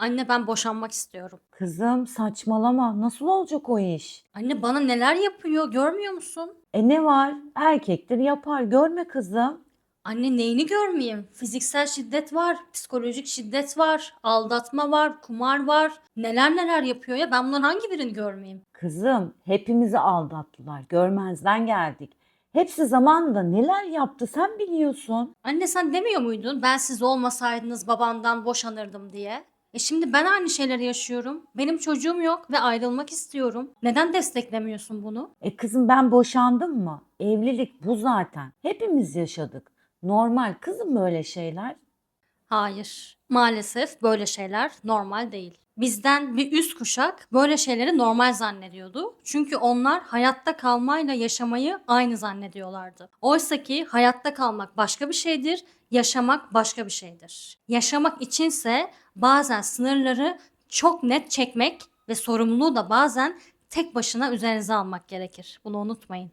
Anne ben boşanmak istiyorum. Kızım saçmalama. Nasıl olacak o iş? Anne bana neler yapıyor görmüyor musun? E ne var? Erkektir yapar. Görme kızım. Anne neyini görmeyeyim? Fiziksel şiddet var, psikolojik şiddet var, aldatma var, kumar var. Neler neler yapıyor ya ben bunların hangi birini görmeyeyim? Kızım hepimizi aldattılar. Görmezden geldik. Hepsi zamanında neler yaptı sen biliyorsun. Anne sen demiyor muydun ben siz olmasaydınız babamdan boşanırdım diye? E şimdi ben aynı şeyleri yaşıyorum. Benim çocuğum yok ve ayrılmak istiyorum. Neden desteklemiyorsun bunu? E kızım ben boşandım mı? Evlilik bu zaten. Hepimiz yaşadık. Normal kızım böyle şeyler. Hayır. Maalesef böyle şeyler normal değil. Bizden bir üst kuşak böyle şeyleri normal zannediyordu. Çünkü onlar hayatta kalmayla yaşamayı aynı zannediyorlardı. Oysa ki hayatta kalmak başka bir şeydir, yaşamak başka bir şeydir. Yaşamak içinse bazen sınırları çok net çekmek ve sorumluluğu da bazen tek başına üzerinize almak gerekir. Bunu unutmayın.